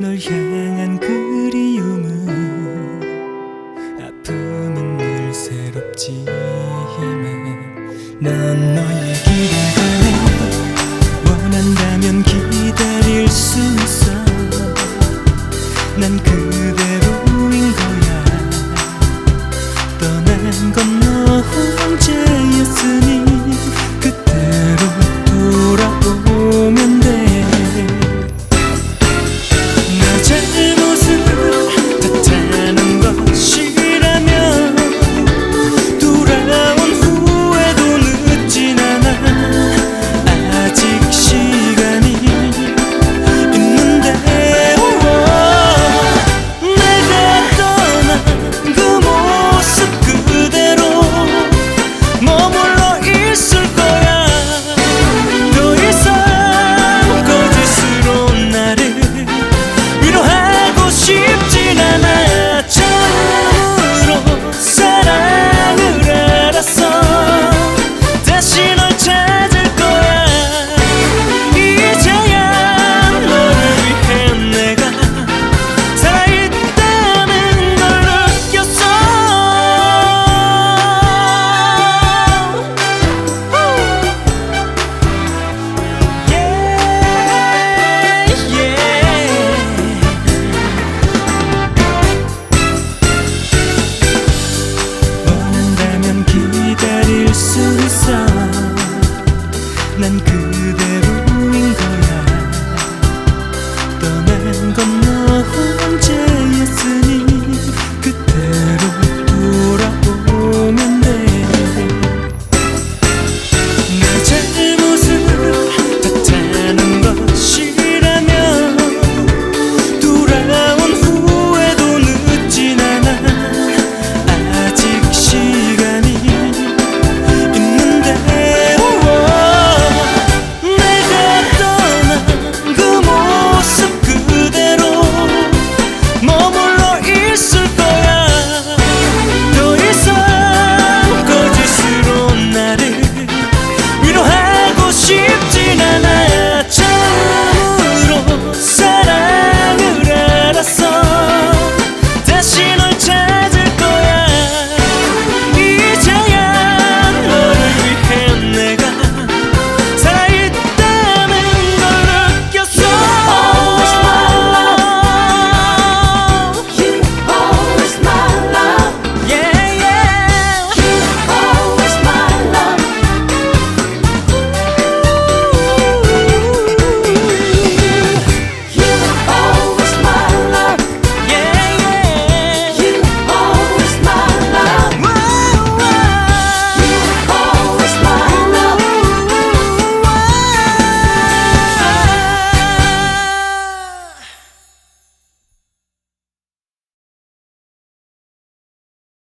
널 향한 그리움은 아픔은 늘 새롭지만 난 너의 길에 가네 원한다면 기다릴 수 있어. 난 그대로인 걸 pleine cuve. Ana